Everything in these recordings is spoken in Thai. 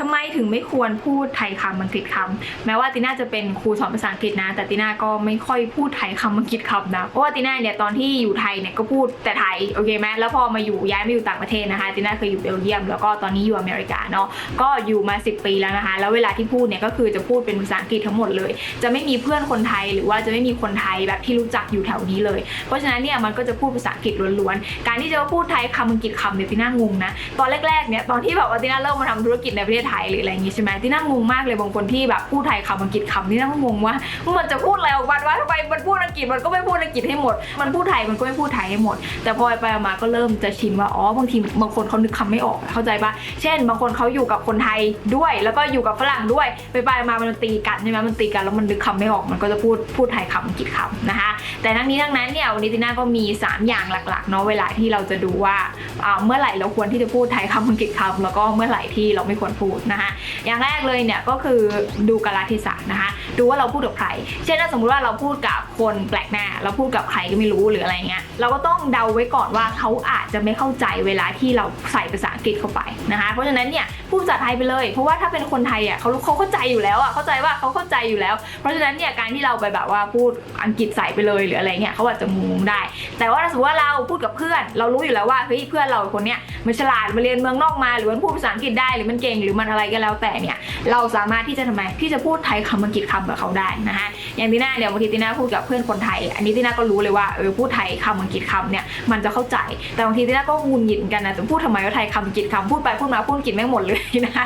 ทำไมถึงไม่ควรพูดไทยคำอังกฤษคำแม้ว่าติน่าจะเป็นครูสอนภาษาอังกฤษนะ แต่ติน่าก็ไม่ค่อยพูดไทยคำอังกฤษคำนะเพราะว่าติน่าเนี่ยตอนที่อยู่ไทยเนี่ยก็พูดแต่ไทยโอเคไหมแล้วพอมาอยู่ย้ายมาอยู่ต่างประเทศนะคะติน่าเคยอยู่เบลเยียม แล้วก็ตอนนี้อยู่อเมริกาเนาะก็อยู่มา 10 ปีแล้วนะคะ แล้วเวลาที่พูดเนี่ยก็คือจะพูดเป็นภาษาอังกฤษทั้งหมดเลย จะไม่มีเพื่อนคนไทยหรือว่าจะไม่มีคนไทยแบบที่รู้จักอยู่แถวนี้เลย เพราะฉะนั้นเนี่ยมันก็จะพูดภาษาอังกฤษล้วนๆการที่จะพูดไทยคำอังกฤษคำเนี่ยติน่างงนะตอนแรกๆเนี่ยตอนที่แบบว่าติน่าเริ่มมาทำธุรกิจในประเทศไทยหรืออะไรอย่างงี้ใช่ไหมติน่างงมากเลยบางคนที่แบบพูดไทยคำอังกฤษคำติน่าก็งงว่ามันจะพูดอะไรออกมาว่าทำไมมันพูดอังกฤษมันก็ไม่พูดอังกฤษให้หมด มันพูดไทยมันก็ไม่พูดไทยให้หมด แต่พอไปมาก็เริ่มจะชินว่าอ๋อบางทีบางคนเขานึกคำไม่ออกเข้าใจปะเช่น บางคนเขาอยู่กับคนไทยด้วย แล้วก็อยู่กับฝรั่งด้วยไปไปมามันตีกันใช่ไหมมันตีกันแล้วมันนึกคำไม่ออกมันก็จะพูดพูดไทยคำอังกฤษคำนะคะ แต่ทั้งนี้ทั้งนั้นเนี่ยวันนี้ติน่าก็มี 3 อย่างหลักๆเนาะเวลาที่เราจะดูว่าอ่าเมื่อไหร่เราควรที่จะพูดไทยคำอังกฤษคำแล้วก็เมื่อไหร่ที่เราไม่ควรพูดนะคะอย่างแรกเลยเนี่ยก็คือดูกาลเทศะนะคะดูว่าเราพูดกับใคร เช่นถ้าสมมุติว่าเราพูดกับคนแปลกหน้า เราพูดกับใครก็ไม่รู้หรืออะไรเงี้ย เราก็ต้องเดาไว้ก่อนว่าเขาอาจจะไม่เข้าใจเวลาที่เราใส่ภาษาอังกฤษเข้าไปนะคะ เพราะฉะนั้นเนี่ยพูดภาษาไทยไปเลย เพราะว่าถ้าเป็นคนไทยอะเขาเขาเข้าใจอยู่แล้วอะเข้าใจว่าเขาเข้าใจอยู่แล้ว เพราะฉะนั้นเนี่ยการที่เราไปแบบว่าพูดอังกฤษใส่ไปเลยหรืออะไรเงี้ยเขาอาจจะงงได้ แต่ว่าถ้าสมมติว่าเราพูดกับเพื่อน เรารู้อยู่แล้วว่าเฮ้ยเพื่อนเราคนเนี้ยมันฉลาดมาเรียนเมืองนอกมา หรือมันพูดภาษาอังกฤษได้หรือมันเก่งหรือมันอะไรก็แล้วแต่เนี่ยเราสามารถที่จะทำไมที่จะพูดไทยคำอังกฤษคำกับเขาได้นะคะอย่างตีน่าเนี่ยบางทีตีน่าพูดกับเพื่อนคนไทย อันนี้ตีน่าก็รู้เลยว่าเออพูดไทยคำอังกฤษคำเนี่ยมันจะเข้าใจ แต่บางทีตีน่าก็งุนหงิดเหมือนกันนะจะพูดทำไมว่าไทยคำอังกฤษคำพูดไปพูดมาพูดอังกฤษไม่งหมดเลยนะ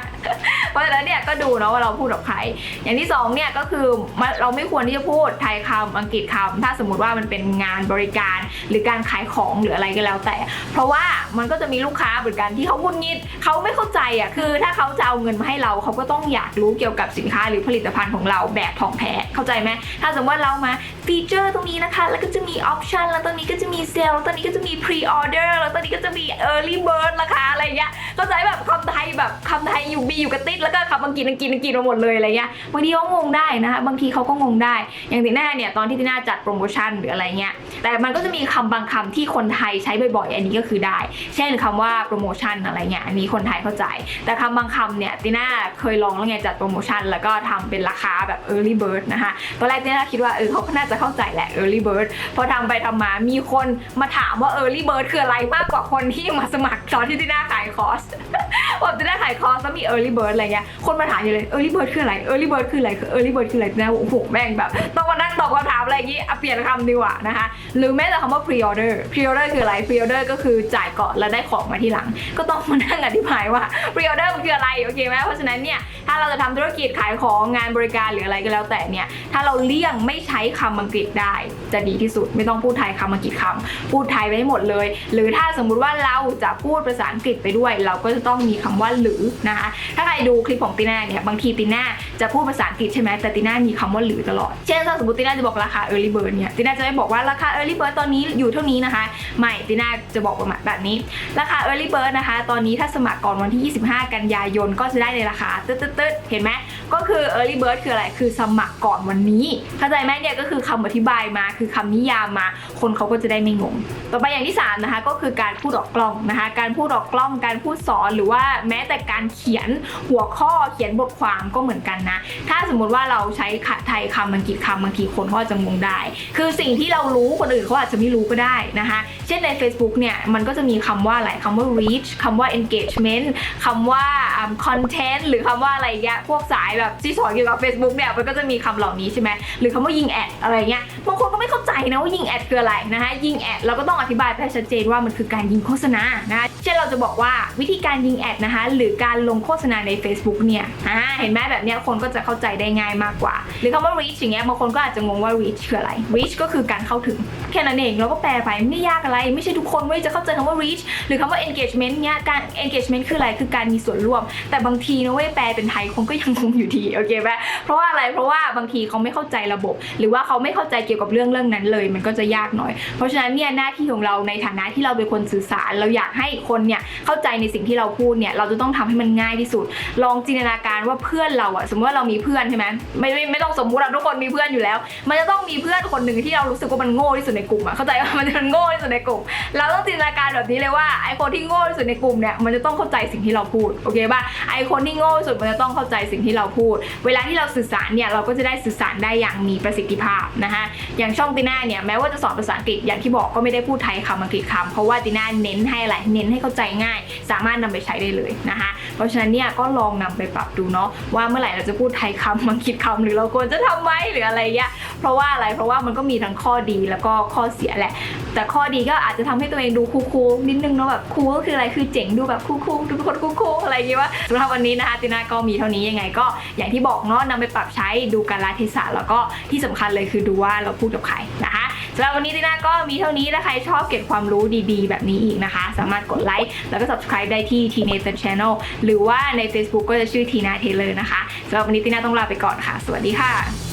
เพราะฉะนั้นเนี่ยก็ดูเนาะว่าเราพูดกับใคร อย่างที่สองเนี่ยก็คือเราไม่ควรที่จะพูดไทยคำอังกฤษคำถ้าสมมติว่ามันเป็นงานบริการหรือการขายของหรืออะไรก็แล้วแต่ เพราะว่ามันก็จะมีลูกค้าเหมือนกันที่เขางุนงิดเขาไม่เข้าใจอะคือ ถ้าเขาจะเอาเงินมาให้เราเขาก็ต้องอยากรู้เกี่ยวกับสินค้าหรือผลิตภัณฑ์ของเราแบบท่องแท้เข้าใจไหมถ้าสมมติว่าเรามาฟีเจอร์ตรงนี้นะคะ แล้วก็จะมีออปชันแล้วตอนนี้ก็จะมีเซลล์ตอนนี้ก็จะมีพรีออเดอร์แล้วตอนนี้ก็จะมีเออร์ลี่เบิร์ดราคาอะไรเงี้ยเข้าใจแบบคำไทยแบบคำไทยอยู่บีอยู่กับติแล้วก็คำอังกฤษอังกฤษอังกฤษมาหมดเลยอะไรเงี้ยบางทีเขางงได้นะคะบางทีเขาก็งงได้ อย่างตีน่าเนี่ยตอนที่ตีน่าจัดโปรโมชั่นหรืออะไรเงี้ยแต่มันก็จะมีคำบางคำที่คนไทยใช้บ่อยๆ อันนี้ก็คือได้ เช่นคำว่าโปรโมชั่นอะไรเงี้ยอันนี้คนไทยเข้าใจ แต่คำบางคำเนี่ยติน่าเคยลองแล้วไงจัดโปรโมชั่นแล้วก็ทำเป็นราคาแบบ early bird นะคะตอนแรกติน่าคิดว่าเออเขาก็น่าจะเข้าใจแหละ early bird พอทำไปทำมามีคนมาถามว่า early bird คืออะไรมากกว่าคนที่มาสมัครตอนที่ติน่าขายคอร์สว่าติน่าขายคอร์สแล้วมี early bird อะไรเงี้ยคนมาถามอยู่เลย early bird คืออะไร early bird คืออะไรคือ early bird คืออะไรน่าโอ้โหแม่งแบบต้องมานั่งตอบคำถามอะไรอย่างงี้อะเปลี่ยนคำดีกว่านะคะหรือแม้แต่คำว่า pre order pre order คืออะไร pre order ก็คือจ่ายก่อนแล้วได้ของมาทีหลัง ก็ต้องมานั่งอธิบายว่า pre order มันคืออะไรโอเคไหมเพราะฉะนั้นเนี่ยถ้าเราจะทำธุรกิจขายของงานบริการหรืออะไรก็แล้วแต่เนี่ยถ้าเราเลี่ยงไม่ใช้คำอังกฤษได้ จะดีที่สุดไม่ต้องพูดไทยคำอังกฤษคำพูดไทยไว้ให้หมดเลย หรือถ้าสมมุติว่าเราจะพูดภาษาอังกฤษไปด้วย เราก็จะต้องมีคำว่าหรือนะคะถ้าใครดูคลิปของตีน่าเนี่ยบางทีตีน่าจะพูดภาษาอังกฤษใช่ไหมแต่ตีน่ามีคำว่าหรือตลอด เช่นถ้าสมมติตีน่าจะบอกราคา early bird เนี่ยตีน่าจะไม่บอกว่าราคา early bird ตอนนี้อยู่เท่านี้นะคะ ไม่ตีน่าจะบอกประมาณแบบนี้ ราคา early bird นะคะ ตอนนี้ถ้าสมัครก่อนวันที่ 25 กันยายนก็จะได้ในราคาตึ๊ดตึ๊ดตึ๊ดเห็นไหม ก็คือ early bird คืออะไร คือสมัครก่อนวันนี้ เข้าใจไหมเนี่ยก็คือคำอธิบายมา คือคำนิยามมา คนเขาก็จะได้ไม่งง ต่อไปอย่างที่สามนะคะ ก็คือการพูดออกกล้องนะคะ การพูดออกกล้อง การพูดสอน หรือว่าแม้แต่การเขียนหัวข้อ เขียนบทความก็เหมือนกันนะ ถ้าสมมุติว่าเราใช้ไทยคำอังกฤษคำบางทีคนเขาอาจะงงได้ คือสิ่งที่เรารู้คนอื่นเขาอาจจะไม่รู้ก็ได้นะคะ เช่นใน Facebook เนี่ย มันก็จะมีคำว่าอะไรคำว่า reach คำว่า engagement คำว่า content หรือคำว่าอะไรเงี้ย พวกสายแบบที่สอนเกี่ยวกับ Facebook เนี่ยมันก็จะมีคำเหล่านี้ใช่ไหมหรือคำว่ายิงแอดอะไรเงี้ยบางคนก็ไม่เข้าใจนะว่ายิงแอดคืออะไรนะคะยิงแอดเราก็ต้องอธิบายให้ชัดเจนว่ามันคือการยิงโฆษณานะคะเช่นเราจะบอกว่าวิธีการยิงแอดนะคะหรือการลงโฆษณาใน Facebook เนี่ยอ่าเห็นไหมแบบเนี้ยคนก็จะเข้าใจได้ง่ายมากกว่า หรือคำว่า reach อย่างเงี้ยบางคนก็อาจจะงงว่า reach คืออะไร reach ก็คือการเข้าถึงแค่นั้นเองเราก็แปลไปไม่ได้ยากอะไรไม่ใช่ทุกคนเว้ยจะเข้าใจคำว่า reach หรือคำว่า engagement เนี้ยการ engagement คืออะไรคือการมีส่วนร่วม แต่บางทีนะเว้ยแปลเป็นไทยคนก็ยังงงอยู่อยู่ดีโอเคไหมเพราะว่าอะไรเพราะว่าบางทีเขาไม่เข้าใจระบบ หรือว่าเขาไม่เข้าใจเกี่ยวกับเรื่องเรื่องนั้นเลย มันก็จะยากหน่อย เพราะฉะนั้นเนี่ยหน้าที่ของเราในฐานะที่เราเป็นคนสื่อสาร เราอยากให้คนเนี่ยเข้าใจในสิ่งที่เราพูดเนี่ยเราจะต้องทำให้มันง่ายที่สุด ลองจินตนาการว่าเพื่อนเราอะสมมติว่าเรามีเพื่อนใช่ไหมไม่ไม่ไม่ต้องสมมติเราทุกคนมีเพื่อนอยู่แล้ว มันจะต้องมีเพื่อนคนหนึ่งที่เรารู้สึกว่ามันโง่ที่สุดในกลุ่มอะเข้าใจว่ามันมันโง่ที่สุดในกลุ่ม เราต้องจินตนาการแบบนี้เลยว่าไอคนที่โง่ที่สุดในกลุ่มเนี่ยมันจะต้องเข้าใจสิ่งที่เราพูดโอเคป่ะไอคนที่โง่ที่สุดมันจะต้องเข้าใจสิ่งที่เราพูดเวลาที่เราสื่อสารเนี่ยเราก็จะได้สื่อสารได้อย่างมีประสิทธิภาพนะคะอย่างช่องติน่าเนี่ยแม้ว่าจะสอนภาษาอังกฤษอย่างที่บอกก็ไม่ได้พูดไทยคำอังกฤษคำเพราะว่าติน่าเน้นให้อะไรเน้นให้เข้าใจง่าย สามารถนำไปใช้ได้เลยนะคะเพราะฉะนั้นเนี่ยก็ลองนำไปปรับดูเนาะว่าเมื่อไหร่เราจะพูดไทยคำอังกฤษคำหรือเราควรจะทำไหมหรืออะไรเงี้ยเพราะว่าอะไรเพราะว่ามันก็มีทั้งข้อดีแล้วก็ข้อเสียแหละ แต่ข้อดีก็อาจจะทำให้ตัวเองดูคูลๆนิดนึงเนาะแบบคูลก็คืออะไรคือเจ๋งดูแบบคูลๆดูเป็นคนคูลๆอะไรอย่างเงี้ยว่าสำหรับวันนี้นะคะตินาก็มีเท่านี้ยังไงก็อย่างที่บอกเนาะนำไปปรับใช้ดูการลเทศะแล้วก็ที่สำคัญเลยคือดูว่าเราพูดกับใครนะคะสำหรับวันนี้ติน่าก็มีเท่านี้ถ้าใครชอบเก็บความรู้ดีๆ แบบนี้อีกนะคะ สามารถกดไลค์แล้วก็ subscribe ได้ที่ t n a t h a n Channel หรือว่าใน Facebook ก็จะชื่อ Tina Taylor นะคะสำหรับวันนี้ติน่าต้องลาไปก่อนค่ะ สวัสดีค่ะ